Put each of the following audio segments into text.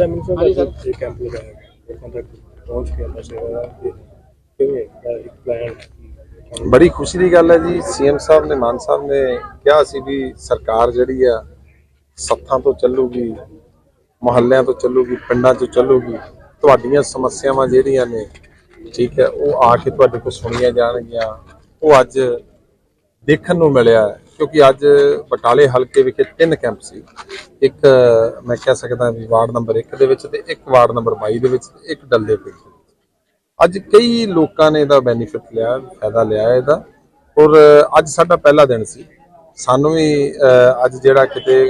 ਸਾਹਿਬ ਅੱਜ ਇਹ ਕੈਂਪ ਲਗਾਇਆ ਗਿਆ। ਲੋਕਾਂ ਤੱਕ ਪਹੁੰਚ ਕੇ ਆਪਾਂ ਸੇਵਾ ਦੇ ਕਿਵੇਂ ਦਾ ਇੱਕ ਪਲਾਨ ਬੜੀ ਖੁਸ਼ੀ ਦੀ ਗੱਲ ਹੈ ਜੀ। ਸੀਐਮ ਸਾਹਿਬ ਨੇ ਮਾਨ ਸਾਹਿਬ ਨੇ ਕਿਹਾ ਸੀ ਵੀ ਸਰਕਾਰ ਜਿਹੜੀ ਆ ਸੱਥਾਂ ਤੋਂ ਚੱਲੂਗੀ ਮੁਹੱਲਿਆਂ ਤੋਂ ਚੱਲੂਗੀ ਪਿੰਡਾਂ ਤੋਂ ਚੱਲੂਗੀ ਤੁਹਾਡੀਆਂ ਸਮੱਸਿਆਵਾਂ ਜਿਹੜੀਆਂ ਨੇ ਠੀਕ ਹੈ ਉਹ ਆ ਕੇ ਤੁਹਾਡੇ ਕੋਲ ਸੁਣੀਆਂ ਜਾਣਗੀਆਂ। ਉਹ ਅੱਜ ਦੇਖਣ ਨੂੰ ਮਿਲਿਆ। ਕਿਉਂਕਿ ਅੱਜ ਬਟਾਲੇ ਹਲਕੇ ਵਿਖੇ ਤਿੰਨ ਕੈਂਪ ਸੀ। ਇੱਕ, ਮੈਂ ਕਹਿ ਸਕਦਾ ਵੀ ਵਾਰਡ ਨੰਬਰ 1 ਦੇ ਵਿੱਚ ਤੇ ਇੱਕ ਵਾਰਡ ਨੰਬਰ 22 ਦੇ ਵਿੱਚ ਤੇ ਇੱਕ ਡੱਲੇ ਪਿੰਡ ਦੇ ਵਿੱਚ। ਅੱਜ ਕਈ ਲੋਕਾਂ ਨੇ ਇਹਦਾ ਬੈਨੀਫਿਟ ਲਿਆ, ਫਾਇਦਾ ਲਿਆ ਇਹਦਾ। ਔਰ ਅੱਜ ਸਾਡਾ ਪਹਿਲਾ ਦਿਨ ਸੀ। ਸਾਨੂੰ ਵੀ ਅੱਜ ਜਿਹੜਾ ਕਿਤੇ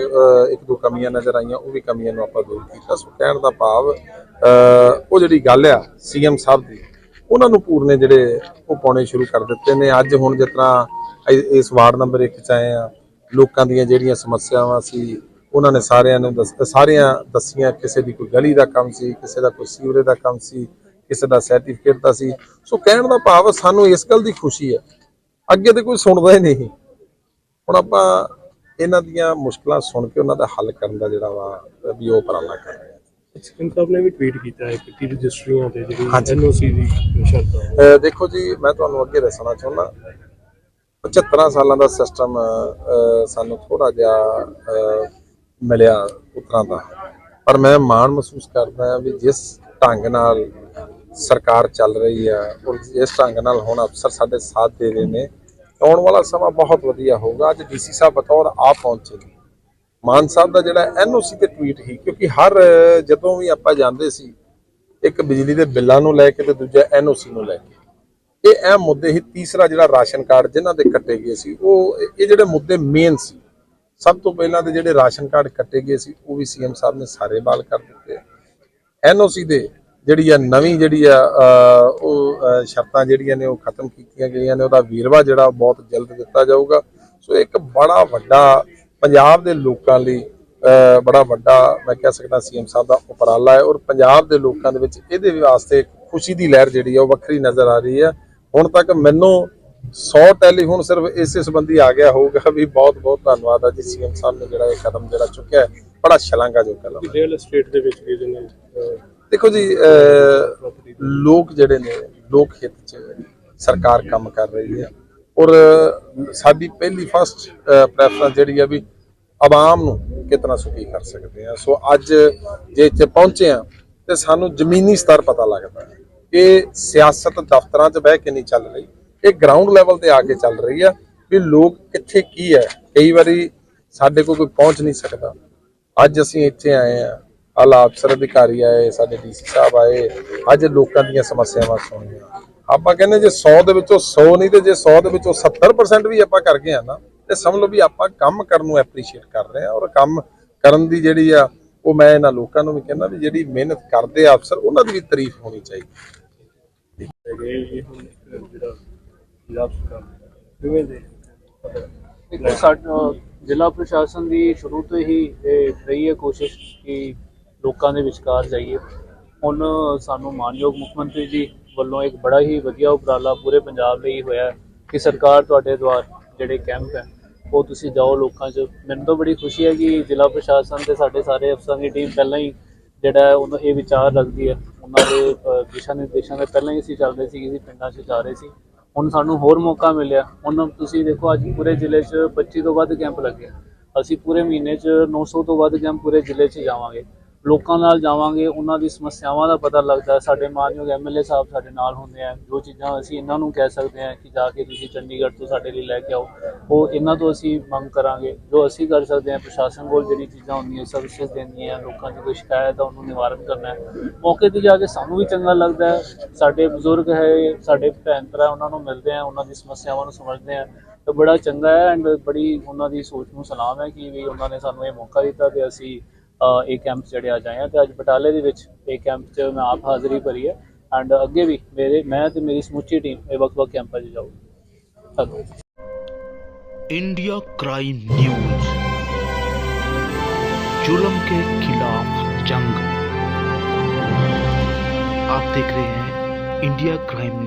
ਇੱਕ ਦੋ ਕਮੀਆਂ ਨਜ਼ਰ ਆਈਆਂ, ਉਹ ਵੀ ਕਮੀਆਂ ਨੂੰ ਆਪਾਂ ਦੂਰ ਕੀਤਾ। ਸੋ ਕਹਿਣ ਦਾ ਭਾਵ ਉਹ ਜਿਹੜੀ ਗੱਲ ਆ ਸੀਐਮ ਸਾਹਿਬ ਦੀ, ਉਹਨਾਂ ਨੂੰ ਪੂਰਨੇ ਜਿਹੜੇ ਉਹ ਪਾਉਣੇ ਸ਼ੁਰੂ ਕਰ ਦਿੱਤੇ ਨੇ। ਅੱਜ ਹੁਣ ਜਿਸ ਤਰ੍ਹਾਂ ਇ- ਇਸ ਵਾਰਡ ਨੰਬਰ 1 ਚ ਆਏ ਆ, ਲੋਕਾਂ ਦੀਆਂ ਜਿਹੜੀਆਂ ਸਮੱਸਿਆਵਾਂ ਸੀ ਉਹਨਾਂ ਨੇ ਸਾਰਿਆਂ ਨੂੰ ਦੱਸ ਸਾਰੀਆਂ ਦੱਸੀਆਂ ਕਿਸੇ ਦੀ ਕੋਈ ਗਲੀ ਦਾ ਕੰਮ ਸੀ ਕਿਸੇ ਦਾ ਕੋਈ ਸੀਵਰੇਜ ਦਾ ਕੰਮ ਸੀ ਕਿਸੇ ਦਾ ਸਰਟੀਫਿਕੇਟ ਦਾ ਸੀ। ਸੋ ਕਹਿਣ ਦਾ ਭਾਵ ਸਾਨੂੰ ਇਸ ਗੱਲ ਦੀ ਖੁਸ਼ੀ ਹੈ। ਅੱਗੇ ਤੇ ਕੋਈ ਸੁਣਦਾ ਹੀ ਨਹੀਂ। ਹੁਣ ਆਪਾਂ ਇਹਨਾਂ ਦੀਆਂ ਮੁਸ਼ਕਲਾਂ ਸੁਣ ਕੇ ਉਹਨਾਂ ਦਾ ਹੱਲ ਕਰਨ ਦਾ ਜਿਹੜਾ ਵਾ ਵੀ ਉਹ ਉਪਰਾਲਾ ਕਰ ਰਹੇ ਹਾਂ। ਸਿੰਘ ਸਾਹਿਬ ਨੇ ਵੀ ਟਵੀਟ ਕੀਤਾ ਹੈ ਕਿ ਤੀ ਰਜਿਸਟਰੀਆਂ ਤੇ ਜਿਹੜੀ ਹਾਂਜੀ। ਐਨਓਸੀ ਦੀ ਸ਼ਰਤਾਂ ਅਹ ਦੇਖੋ ਜੀ ਮੈਂ ਤੁਹਾਨੂੰ ਅੱਗੇ ਦੱਸਣਾ ਚਾਹੁੰਦਾ 75 ਸਾਲਾਂ ਦਾ ਸਿਸਟਮ ਸਾਨੂੰ ਥੋੜਾ ਜਿਹਾ ਮਿਲਿਆ ਪੁੱਤਰਾਂ ਦਾ। ਪਰ ਮੈਂ ਮਾਣ ਮਹਿਸੂਸ ਕਰਦਾ ਹਾਂ ਵੀ ਜਿਸ ਢੰਗ ਨਾਲ ਸਰਕਾਰ ਚੱਲ ਰਹੀ ਹੈ ਔਰ ਜਿਸ ਢੰਗ ਨਾਲ ਹੁਣ ਅਫਸਰ ਸਾਡੇ ਸਾਥ ਦੇ ਰਹੇ ਨੇ, ਆਉਣ ਵਾਲਾ ਸਮਾਂ ਬਹੁਤ ਵਧੀਆ ਹੋਊਗਾ। ਅੱਜ ਡੀਸੀ ਸਾਹਿਬ ਬਤੌਰ ਆਪ ਪਹੁੰਚੇ ਮਾਨ ਸਾਹਿਬ ਦਾ ਜਿਹੜਾ ਐਨਓਸੀ ਤੇ ਟਵੀਟ ਹੀ ਕਿਉਂਕਿ ਹਰ ਜਦੋਂ ਵੀ ਆਪਾਂ ਜਾਂਦੇ ਸੀ, ਇੱਕ ਬਿਜਲੀ ਦੇ ਬਿੱਲਾਂ ਨੂੰ ਲੈ ਕੇ ਤੇ ਦੂਜਾ ਐਨਓਸੀ ਨੂੰ ਲੈ ਕੇ। ਇਹ ਅਹਿਮ ਮੁੱਦੇ ਹੀ ਤੀਸਰਾ ਜਿਹੜਾ ਰਾਸ਼ਨ ਕਾਰਡ ਜਿਨ੍ਹਾਂ ਦੇ ਕੱਟੇ ਗਏ ਸੀ, ਉਹ ਇਹ ਜਿਹੜੇ ਮੁੱਦੇ ਮੇਨ ਸੀ ਸਭ ਤੋਂ ਪਹਿਲਾਂ ਤੇ ਜਿਹੜੇ ਰਾਸ਼ਨ ਕਾਰਡ ਕੱਟੇ ਗਏ ਸੀ, ਉਹ ਵੀ ਸੀਐਮ ਸਾਹਿਬ ਨੇ ਸਾਰੇ ਬਾਲ ਕਰ ਦਿੱਤੇ ਐਨਓਸੀ ਦੇ ਜਿਹੜੀ ਆ ਨਵੀਂ ਜਿਹੜੀ ਆ ਉਹ ਸ਼ਰਤਾਂ ਜਿਹੜੀਆਂ ਨੇ ਉਹ ਖਤਮ ਕੀਤੀਆਂ ਗਈਆਂ ਨੇ, ਉਹਦਾ ਵੀਰਵਾ ਜਿਹੜਾ ਬਹੁਤ ਜਲਦ ਦਿੱਤਾ ਜਾਊਗਾ। ਸੋ ਇੱਕ ਬੜਾ ਵੱਡਾ, ਪੰਜਾਬ ਦੇ ਲੋਕਾਂ ਲਈ ਬੜਾ ਵੱਡਾ ਮੈਂ ਕਹਿ ਸਕਦਾ ਸੀਐਮ ਸਾਹਿਬ ਦਾ ਉਪਰਾਲਾ ਹੈ ਔਰ ਪੰਜਾਬ ਦੇ ਲੋਕਾਂ ਦੇ ਵਿੱਚ ਇਹਦੇ ਵਾਸਤੇ ਖੁਸ਼ੀ ਦੀ ਲਹਿਰ ਜਿਹੜੀ ਆ, ਉਹ ਵੱਖਰੀ ਨਜ਼ਰ ਆ ਰਹੀ ਹੈ ਹੁਣ ਤੱਕ ਮੈਨੂੰ 100 ਟੈਲੀਫੋਨ ਸਿਰਫ ਇਸੇ ਸੰਬੰਧੀ ਆ ਗਿਆ ਹੋਊਗਾ। ਵੀ ਬਹੁਤ ਬਹੁਤ ਧੰਨਵਾਦ ਆ ਜੀ ਸੀਐਮ ਸਾਹਿਬ ਨੇ ਜਿਹੜਾ ਇਹ ਕਦਮ ਜਿਹੜਾ ਚੁੱਕਿਆ ਹੈ। ਬੜਾ ਸ਼ਲਾਘਾਯੋਗ ਕਦਮ ਹੈ ਰੀਅਲ ਏਸਟੇਟ ਦੇ ਵਿੱਚ ਵੀ ਜਿਹਨੇ ਦੇਖੋ ਜੀ ਲੋਕ ਜਿਹੜੇ ਨੇ ਲੋਕ ਹਿੱਤ ਚ ਸਰਕਾਰ ਕੰਮ ਕਰ ਰਹੀ ਹੈ। ਔਰ ਸਾਡੀ ਪਹਿਲੀ ਫਸਟ ਪ੍ਰੈਫਰੈਂਸ ਜਿਹੜੀ ਆ ਵੀ ਆਵਾਮ ਨੂੰ ਕਿਤਨਾ ਸੁਖੀ ਕਰ ਸਕਦੇ ਆ। ਸੋ ਅੱਜ ਜੇ ਇੱਥੇ ਪਹੁੰਚੇ ਆ ਤੇ ਸਾਨੂੰ ਜ਼ਮੀਨੀ ਸਤਰ ਪਤਾ ਲੱਗਦਾ ਹੈ। ਕਿ ਸਿਆਸਤ ਦਫ਼ਤਰਾਂ 'ਚ ਬਹਿ ਕੇ ਨਹੀਂ ਚੱਲ ਰਹੀ। ਇਹ ਗਰਾਊਂਡ ਲੈਵਲ ਤੇ ਆ ਕੇ ਚੱਲ ਰਹੀ ਆ ਵੀ ਲੋਕ ਕਿੱਥੇ ਕੀ ਹੈ। ਕਈ ਵਾਰੀ ਸਾਡੇ ਕੋਲ ਕੋਈ ਪਹੁੰਚ ਨਹੀਂ ਸਕਦਾ। ਅੱਜ ਅਸੀਂ ਇੱਥੇ ਆਏ ਆ ਆਲਾ ਅਫਸਰ ਅਧਿਕਾਰੀ ਆਏ, ਸਾਡੇ ਡੀਸੀ ਸਾਹਿਬ ਆਏ। ਅੱਜ ਲੋਕਾਂ ਦੀਆਂ ਸਮੱਸਿਆਵਾਂ ਸੁਣੀਆਂ। ਆਪਾਂ ਕਹਿੰਦੇ ਜੇ 100 ਦੇ ਵਿੱਚੋਂ 100 ਨਹੀਂ ਤੇ ਜੇ 100 ਦੇ ਵਿੱਚੋਂ 70% ਵੀ ਆਪਾਂ ਕਰ ਗਏ ਆ ਨਾ, ਤੇ ਸਮਝ ਲਓ ਵੀ ਆਪਾਂ ਕੰਮ ਕਰਨ ਨੂੰ ਐਪਰੀਸ਼ੀਏਟ ਕਰ ਰਹੇ ਆ ਔਰ ਕੰਮ ਕਰਨ ਦੀ ਜਿਹੜੀ ਆ, ਉਹ ਮੈਂ ਇਹਨਾਂ ਲੋਕਾਂ ਨੂੰ ਵੀ ਕਹਿੰਦਾ ਵੀ ਜਿਹੜੀ ਮਿਹਨਤ ਕਰਦੇ ਆ ਅਫਸਰ, ਉਹਨਾਂ ਦੀ ਵੀ ਤਾਰੀਫ ਹੋਣੀ ਚਾਹੀਦੀ। ਪੰਜਾਬ ਸਰਕਾਰ ਕਿਵੇਂ ਦੇ? ਦੇਖੋ ਸਾਡਾ ਜ਼ਿਲ੍ਹਾ ਪ੍ਰਸ਼ਾਸਨ ਦੀ ਸ਼ੁਰੂ ਤੋਂ ਹੀ ਇਹ ਰਹੀ ਹੈ ਕੋਸ਼ਿਸ਼ ਕਿ ਲੋਕਾਂ ਦੇ ਵਿਚਕਾਰ ਜਾਈਏ। ਹੁਣ ਸਾਨੂੰ ਮਾਨਯੋਗ ਮੁੱਖ ਮੰਤਰੀ ਜੀ ਵੱਲੋਂ ਇੱਕ ਬੜਾ ਹੀ ਵਧੀਆ ਉਪਰਾਲਾ ਪੂਰੇ ਪੰਜਾਬ ਲਈ ਹੋਇਆ ਕਿ ਸਰਕਾਰ ਤੁਹਾਡੇ ਦੁਆਰ ਜਿਹੜੇ ਕੈਂਪ ਹੈ, ਉਹ ਤੁਸੀਂ ਜਾਓ ਲੋਕਾਂ 'ਚ। ਮੈਨੂੰ ਤਾਂ ਬੜੀ ਖੁਸ਼ੀ ਹੈ ਕਿ ਜ਼ਿਲ੍ਹਾ ਪ੍ਰਸ਼ਾਸਨ ਤੇ ਸਾਡੇ ਸਾਰੇ ਅਫਸਰਾਂ ਦੀ ਟੀਮ ਪਹਿਲਾਂ ਹੀ ਜਿਹੜਾ ਹੈ ਉਹਨਾਂ ਇਹ ਵਿਚਾਰ ਰੱਖਦੀ ਹੈ। ਉਹਨਾਂ ਦੇ ਦਿਸ਼ਾ ਨਿਰਦੇਸ਼ਾਂ ਦੇ ਪਹਿਲਾਂ ਹੀ ਅਸੀਂ ਚੱਲਦੇ ਸੀ ਕਿ ਅਸੀਂ ਪਿੰਡਾਂ 'ਚ ਜਾ ਰਹੇ ਸੀ। ਹੁਣ ਸਾਨੂੰ ਹੋਰ ਮੌਕਾ ਮਿਲਿਆ। ਹੁਣ ਤੁਸੀਂ ਦੇਖੋ, ਅੱਜ ਪੂਰੇ ਜ਼ਿਲ੍ਹੇ 'ਚ 25 ਤੋਂ ਵੱਧ ਕੈਂਪ ਲੱਗੇ ਅਸੀਂ ਪੂਰੇ ਮਹੀਨੇ 'ਚ 900 ਤੋਂ ਵੱਧ ਕੈਂਪ ਪੂਰੇ ਜ਼ਿਲ੍ਹੇ 'ਚ ਜਾਵਾਂਗੇ। ਲੋਕਾਂ ਨਾਲ ਜਾਵਾਂਗੇ, ਉਹਨਾਂ ਦੀ ਸਮੱਸਿਆਵਾਂ ਦਾ ਪਤਾ ਲੱਗਦਾ ਸਾਡੇ ਮਾਨਯੋਗ ਐਮਐਲਏ ਸਾਹਿਬ ਸਾਡੇ ਨਾਲ ਹੁੰਦੇ ਆ। ਜੋ ਚੀਜ਼ਾਂ ਅਸੀਂ ਇਹਨਾਂ ਨੂੰ ਕਹਿ ਸਕਦੇ ਹਾਂ ਕਿ ਜਾ ਕੇ ਤੁਸੀਂ ਚੰਡੀਗੜ੍ਹ ਤੋਂ ਸਾਡੇ ਲਈ ਲੈ ਕੇ ਆਓ, ਉਹ ਇਹਨਾਂ ਤੋਂ ਅਸੀਂ ਮੰਗ ਕਰਾਂਗੇ। ਜੋ ਅਸੀਂ ਕਰ ਸਕਦੇ ਹਾਂ, ਪ੍ਰਸ਼ਾਸਨ ਕੋਲ ਜਿਹੜੀ ਚੀਜ਼ਾਂ ਹੁੰਦੀਆਂ ਸਰਵਿਸਿਜ਼ ਦੇਣੀਆਂ, ਲੋਕਾਂ ਦੀ ਕੋਈ ਸ਼ਿਕਾਇਤ ਆ, ਉਹਨੂੰ ਨਿਵਾਰਨ ਕਰਨਾ ਮੌਕੇ ਤੇ ਜਾ ਕੇ ਸਾਨੂੰ ਵੀ ਚੰਗਾ ਲੱਗਦਾ ਸਾਡੇ ਬਜ਼ੁਰਗ ਹੈ, ਸਾਡੇ ਭੈਣ ਭਰਾ ਉਹਨਾਂ ਨੂੰ ਮਿਲਦੇ ਆ, ਉਹਨਾਂ ਦੀ ਸਮੱਸਿਆਵਾਂ ਨੂੰ ਸਮਝਦੇ ਆ। ਤਾਂ ਬੜਾ ਚੰਗਾ ਹੈ ਐਂਡ ਬੜੀ ਉਹਨਾਂ ਦੀ ਸੋਚ ਨੂੰ ਸਲਾਮ ਹੈ ਕਿ ਵੀ ਉਹਨਾਂ ਨੇ ਸਾਨੂੰ ਇਹ ਮੌਕਾ ਦਿੱਤਾ ਤੇ ਅਸੀਂ ਇਹ ਕੈਂਪ ਜਿਹੜੇ ਅੱਜ ਆਏ ਹਾਂ ਤੇ ਅੱਜ ਬਟਾਲੇ ਦੇ ਵਿੱਚ ਇਹ ਕੈਂਪ 'ਚ ਮੈਂ ਆਪ ਹਾਜ਼ਰੀ ਭਰੀ ਹੈ ਐਂਡ ਅੱਗੇ ਵੀ ਮੇਰੇ ਮੈਂ ਤੇ ਮੇਰੀ ਸਮੁੱਚੀ ਟੀਮ ਇਹ ਵੱਖ-ਵੱਖ ਕੈਂਪਾਂ 'ਚ ਜਾਊਗੀ ਧੰਨਵਾਦ इंडिया क्राइम न्यूज जुल्म के खिलाफ जंग आप देख रहे हैं इंडिया क्राइम न्यूज